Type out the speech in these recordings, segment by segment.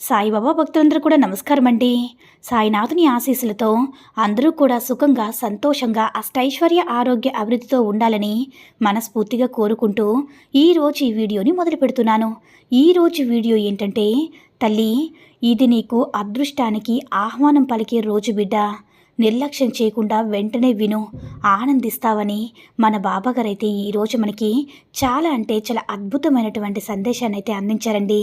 సాయిబాబా భక్తులందరూ కూడా నమస్కారం అండి సాయినాథుని ఆశీస్సులతో అందరూ కూడా సుఖంగా సంతోషంగా అష్టైశ్వర్య ఆరోగ్య అభివృద్ధితో ఉండాలని మనస్ఫూర్తిగా కోరుకుంటూ ఈరోజు ఈ వీడియోని మొదలు పెడుతున్నాను. ఈరోజు వీడియో ఏంటంటే తల్లి ఇది నీకు అదృష్టానికి ఆహ్వానం పలికే రోజు బిడ్డ. నిర్లక్ష్యం చేయకుండా వెంటనే విను ఆనందిస్తావని మన బాబాగారైతే ఈరోజు మనకి చాలా అంటే చాలా అద్భుతమైనటువంటి సందేశాన్ని అయితే అందించారండి.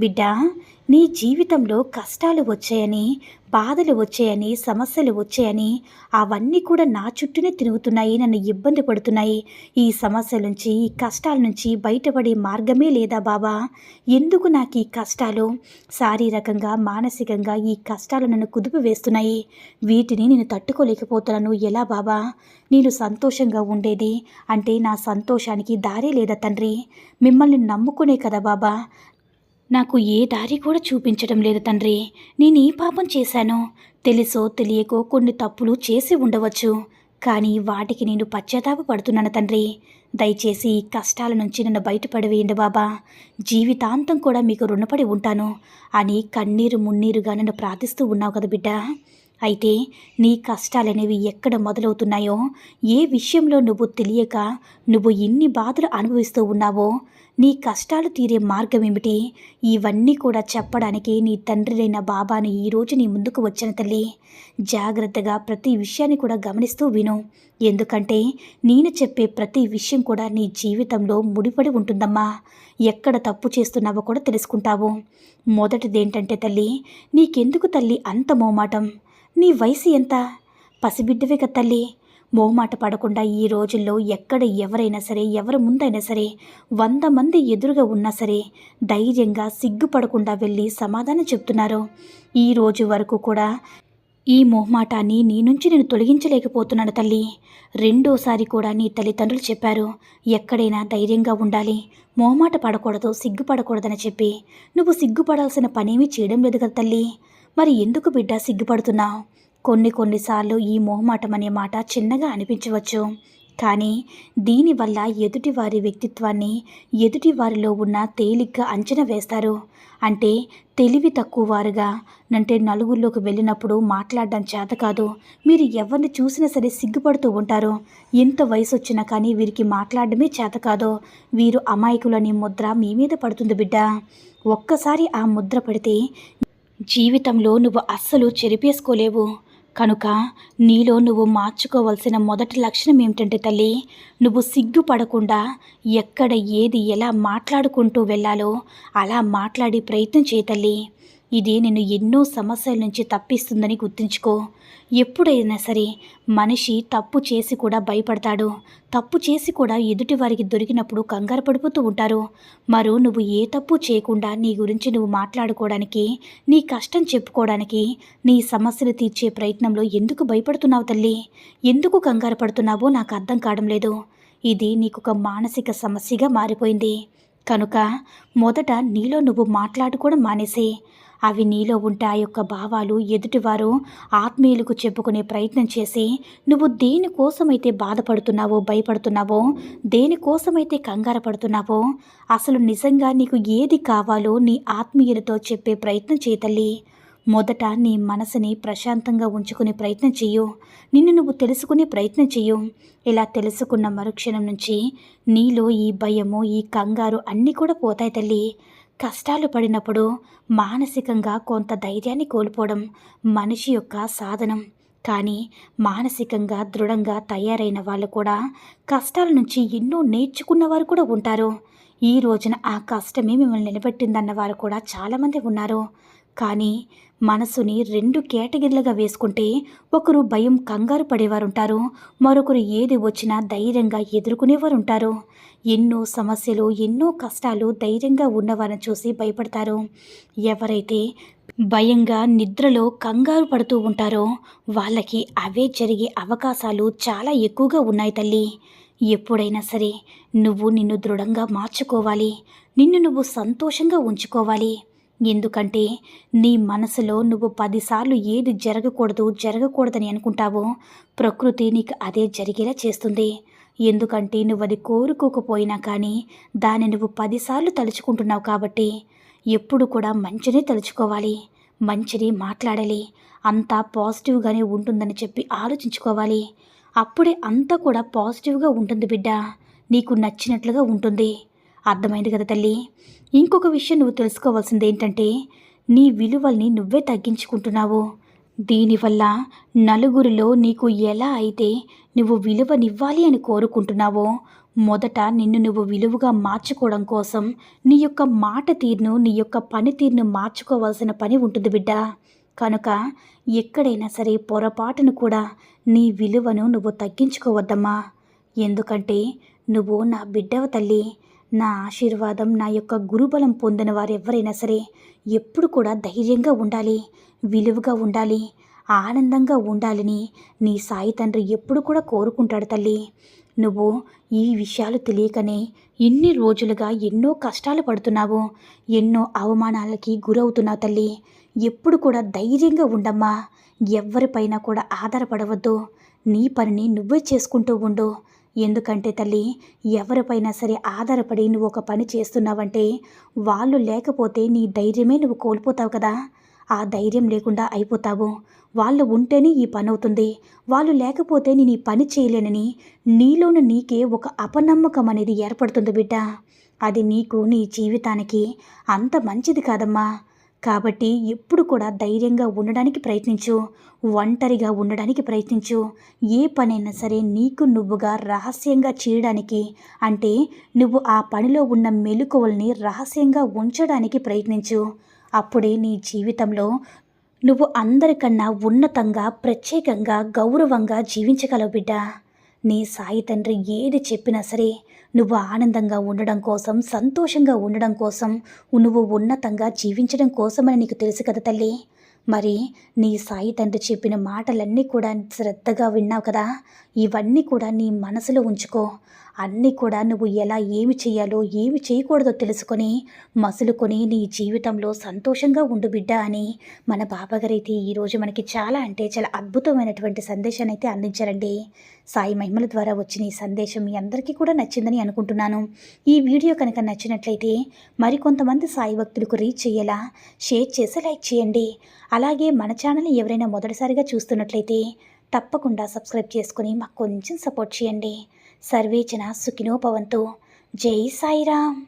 బిడ్డ నీ జీవితంలో కష్టాలు వచ్చాయని బాధలు వచ్చాయని సమస్యలు వచ్చాయని అవన్నీ కూడా నా చుట్టూనే తిరుగుతున్నాయి నన్ను ఇబ్బంది పడుతున్నాయి. ఈ సమస్యల నుంచి ఈ కష్టాల నుంచి బయటపడే మార్గమే లేదా బాబా? ఎందుకు నాకు ఈ కష్టాలు? శారీరకంగా మానసికంగా ఈ కష్టాలు నన్ను కుదుపు వేస్తున్నాయి. వీటిని నేను తట్టుకోలేకపోతున్నాను. ఎలా బాబా? నేను సంతోషంగా ఉండేది అంటే నా సంతోషానికి దారే లేదా తండ్రి? మిమ్మల్ని నమ్ముకునే కదా బాబా. నాకు ఏ దారి కూడా చూపించడం లేదు తండ్రి. నేను ఈ పాపం చేశాను? తెలుసో తెలియకో కొన్ని తప్పులు చేసి ఉండవచ్చు. కానీ వాటికి నేను పశ్చాత్తాప పడుతున్నాను తండ్రి. దయచేసి ఈ కష్టాల నుంచి నన్ను బయటపడవేయండి బాబా. జీవితాంతం కూడా మీకు రుణపడి ఉంటాను. అని కన్నీరు మున్నీరుగా నన్ను ప్రార్థిస్తూ ఉన్నావు కదా బిడ్డ. అయితే నీ కష్టాలనేవి ఎక్కడ మొదలవుతున్నాయో ఏ విషయంలో నువ్వు తెలియక నువ్వు ఇన్ని బాధలు అనుభవిస్తూ ఉన్నావో నీ కష్టాలు తీరే మార్గం ఏమిటి? ఇవన్నీ కూడా చెప్పడానికి నీ తండ్రినైన బాబాని ఈరోజు నీ ముందుకు వచ్చిన తల్లి. జాగ్రత్తగా ప్రతి విషయాన్ని కూడా గమనిస్తూ విను. ఎందుకంటే నేను చెప్పే ప్రతి విషయం కూడా నీ జీవితంలో ముడిపడి ఉంటుందమ్మా. ఎక్కడ తప్పు చేస్తున్నావో కూడా తెలుసుకుంటావు. మొదటిదేంటంటే తల్లి నీకెందుకు తల్లి అంత మోమాటం నీ వయసు ఎంత? పసిబిడ్డవే కదా తల్లి. మోహమాట పడకుండా ఈ రోజుల్లో ఎక్కడ ఎవరైనా సరే ఎవరి ముందైనా సరే వంద మంది ఎదురుగా ఉన్నా సరే ధైర్యంగా సిగ్గుపడకుండా వెళ్ళి సమాధానం చెప్తున్నారు. ఈ రోజు వరకు కూడా ఈ మొహమాటాన్ని నీ నుంచి నేను తొలగించలేకపోతున్నాను తల్లి. రెండోసారి కూడా నీ తల్లిదండ్రులు చెప్పారు ఎక్కడైనా ధైర్యంగా ఉండాలి. మొహమాట పడకూడదు సిగ్గుపడకూడదని చెప్పి. నువ్వు సిగ్గుపడాల్సిన పనేమీ చేయడం లేదు కదా తల్లి. మరి ఎందుకు బిడ్డ సిగ్గుపడుతున్నావు? కొన్ని కొన్నిసార్లు ఈ మొహమాటం అనే మాట చిన్నగా అనిపించవచ్చు. కానీ దీనివల్ల ఎదుటి వారి వ్యక్తిత్వాన్ని ఎదుటి వారిలో ఉన్న తేలిగ్గా అంచనా వేస్తారు. అంటే తెలివి తక్కువ వారుగా అంటే నలుగురిలోకి వెళ్ళినప్పుడు మాట్లాడడం చేత కాదు మీరు ఎవరిని చూసినా సరే సిగ్గుపడుతూ ఉంటారు. ఎంత వయసు వచ్చినా కానీ వీరికి మాట్లాడడమే చేత కాదు. వీరు అమాయకులని ముద్ర మీ మీద పడుతుంది బిడ్డ. ఒక్కసారి ఆ ముద్ర పడితే జీవితంలో నువ్వు అస్సలు చెరిపేసుకోలేవు. కనుక నీలో నువ్వు మార్చుకోవలసిన మొదటి లక్షణం ఏమిటంటే తల్లి నువ్వు సిగ్గుపడకుండా ఎక్కడ ఏది ఎలా మాట్లాడుకుంటూ వెళ్ళాలో అలా మాట్లాడి ప్రయత్నం చేయ తల్లి. ఇది నిన్ను ఎన్నో సమస్యల నుంచి తప్పిస్తుందని గుర్తుంచుకో. ఎప్పుడైనా సరే మనిషి తప్పు చేసి కూడా భయపడతాడు. తప్పు చేసి కూడా ఎదుటి వారికి దొరికినప్పుడు కంగారు పడిపోతూ ఉంటారు. మరో నువ్వు ఏ తప్పు చేయకుండా నీ గురించి నువ్వు మాట్లాడుకోవడానికి నీ కష్టం చెప్పుకోవడానికి నీ సమస్యలు తీర్చే ప్రయత్నంలో ఎందుకు భయపడుతున్నావు తల్లి? ఎందుకు కంగారు పడుతున్నావో నాకు అర్థం కావడం లేదు. ఇది నీకు ఒక మానసిక సమస్యగా మారిపోయింది. కనుక మొదట నీలో నువ్వు మాట్లాడుకోవడం మానేసే. అవి నీలో ఉంటే ఆ యొక్క భావాలు ఎదుటివారు ఆత్మీయులకు చెప్పుకునే ప్రయత్నం చేసి. నువ్వు దేనికోసమైతే బాధపడుతున్నావో భయపడుతున్నావో దేనికోసమైతే కంగారు పడుతున్నావో అసలు నిజంగా నీకు ఏది కావాలో నీ ఆత్మీయులతో చెప్పే ప్రయత్నం చేయతల్లి మొదట నీ మనసుని ప్రశాంతంగా ఉంచుకునే ప్రయత్నం చెయ్యు. నిన్ను నువ్వు తెలుసుకునే ప్రయత్నం చెయ్యు. ఇలా తెలుసుకున్న మరుక్షణం నుంచి నీలో ఈ భయము ఈ కంగారు అన్నీ కూడా పోతాయి తల్లి. కష్టాలు పడినప్పుడు మానసికంగా కొంత ధైర్యాన్ని కోల్పోవడం మనిషి యొక్క సాధనం. కానీ మానసికంగా దృఢంగా తయారైన వాళ్ళు కూడా కష్టాల నుంచి ఎన్నో నేర్చుకున్న వారు కూడా ఉంటారు. ఈ రోజున ఆ కష్టమే మిమ్మల్ని నిలబెట్టిందన్న వారు కూడా చాలామంది ఉన్నారు. కానీ మనసుని రెండు కేటగిరీలుగా వేసుకుంటే ఒకరు భయం కంగారు పడేవారు ఉంటారు మరొకరు ఏది వచ్చినా ధైర్యంగా ఎదుర్కొనేవారు ఉంటారు ఎన్నో సమస్యలు ఎన్నో కష్టాలు ధైర్యంగా ఉన్నవారిని చూసి భయపడతారు. ఎవరైతే భయంగా నిద్రలో కంగారు పడుతూ ఉంటారో వాళ్ళకి అవే జరిగే అవకాశాలు చాలా ఎక్కువగా ఉన్నాయి తల్లి. ఎప్పుడైనా సరే నువ్వు నిన్ను దృఢంగా మార్చుకోవాలి. నిన్ను నువ్వు సంతోషంగా ఉంచుకోవాలి. ఎందుకంటే నీ మనసులో నువ్వు పదిసార్లు ఏది జరగకూడదు జరగకూడదని అనుకుంటావో ప్రకృతి నీకు అదే జరిగేలా చేస్తుంది. ఎందుకంటే నువ్వు అది కోరుకోకపోయినా కానీ దాన్ని నువ్వు పదిసార్లు తలుచుకుంటున్నావు కాబట్టి ఎప్పుడు కూడా మంచినే తలుచుకోవాలి మంచిని మాట్లాడాలి అంతా పాజిటివ్గానే ఉంటుందని చెప్పి ఆలోచించుకోవాలి. అప్పుడే అంతా కూడా పాజిటివ్గా ఉంటుంది బిడ్డ నీకు నచ్చినట్లుగా ఉంటుంది. అర్థమైంది కదా తల్లి. ఇంకొక విషయం నువ్వు తెలుసుకోవాల్సింది ఏంటంటే నీ విలువల్ని నువ్వే తగ్గించుకుంటున్నావు. దీనివల్ల నలుగురిలో నీకు ఎలా అయితే నువ్వు విలువనివ్వాలి అని కోరుకుంటున్నావో మొదట నిన్ను నువ్వు విలువగా మార్చుకోవడం కోసం నీ యొక్క మాట తీరును నీ యొక్క పనితీరును మార్చుకోవాల్సిన పని ఉంటుంది బిడ్డ. కనుక ఎక్కడైనా సరే పొరపాటును కూడా నీ విలువను నువ్వు తగ్గించుకోవద్దమ్మా. ఎందుకంటే నువ్వు నా బిడ్డవ తల్లి. నా ఆశీర్వాదం నా యొక్క గురుబలం పొందిన వారు ఎవరైనా సరే ఎప్పుడు కూడా ధైర్యంగా ఉండాలి విలువగా ఉండాలి ఆనందంగా ఉండాలని నీ సాయి తండ్రి ఎప్పుడు కూడా కోరుకుంటాడు తల్లి. నువ్వు ఈ విషయాలు తెలియకనే ఇన్ని రోజులుగా ఎన్నో కష్టాలు పడుతున్నావు ఎన్నో అవమానాలకి గురవుతున్నావు తల్లి. ఎప్పుడు కూడా ధైర్యంగా ఉండమ్మా. ఎవరిపైన కూడా ఆధారపడవద్దు. నీ పనిని నువ్వే చేసుకుంటూ ఉండు. ఎందుకంటే తల్లి ఎవరిపైనా సరే ఆధారపడి నువ్వు ఒక పని చేస్తున్నావంటే వాళ్ళు లేకపోతే నీ ధైర్యమే నువ్వు కోల్పోతావు కదా. ఆ ధైర్యం లేకుండా అయిపోతావు. వాళ్ళు ఉంటేనే ఈ పని అవుతుంది. వాళ్ళు లేకపోతే నేను ఈ పని చేయలేనని నీలోన నీకే ఒక అపనమ్మకం అనేది ఏర్పడుతుంది బిడ్డ. అది నీకు నీ జీవితానికి అంత మంచిది కాదమ్మా. కాబట్టి ఎప్పుడు కూడా ధైర్యంగా ఉండడానికి ప్రయత్నించు ఒంటరిగా ఉండడానికి ప్రయత్నించు. ఏ పనైనా సరే నీకు నువ్వుగా రహస్యంగా చేయడానికి అంటే నువ్వు ఆ పనిలో ఉన్న మెలకువల్ని రహస్యంగా ఉంచడానికి ప్రయత్నించు. అప్పుడే నీ జీవితంలో నువ్వు అందరికన్నా ఉన్నతంగా ప్రత్యేకంగా గౌరవంగా జీవించగలవు బిడ్డ. నీ సాయి తండ్రి ఏది చెప్పినా సరే నువ్వు ఆనందంగా ఉండడం కోసం సంతోషంగా ఉండడం కోసం నువ్వు ఉన్నతంగా జీవించడం కోసమని నీకు తెలుసు కదా తల్లి. మరి నీ సాయి తండ్రి చెప్పిన మాటలన్నీ కూడా శ్రద్ధగా విన్నావు కదా? ఇవన్నీ కూడా నీ మనసులో ఉంచుకో. అన్నీ కూడా నువ్వు ఎలా ఏమి చేయాలో ఏమి చేయకూడదో తెలుసుకొని మసులుకొని నీ జీవితంలో సంతోషంగా ఉండు బిడ్డ అని మన బాబాగారైతే ఈరోజు మనకి చాలా అంటే చాలా అద్భుతమైనటువంటి సందేశాన్ని అయితే అందించారండి. సాయి మహిమల ద్వారా వచ్చిన ఈ సందేశం మీ అందరికీ కూడా నచ్చిందని అనుకుంటున్నాను. ఈ వీడియో కనుక నచ్చినట్లయితే మరికొంతమంది సాయి భక్తులకు రీచ్ అయ్యేలా షేర్ చేసి లైక్ చేయండి. అలాగే మన ఛానల్ ఎవరైనా మొదటిసారిగా చూస్తున్నట్లయితే తప్పకుండా సబ్స్క్రైబ్ చేసుకుని మాకు కొంచెం సపోర్ట్ చేయండి. సర్వేచన సుఖినోపవంతు జై సాయిరామ్.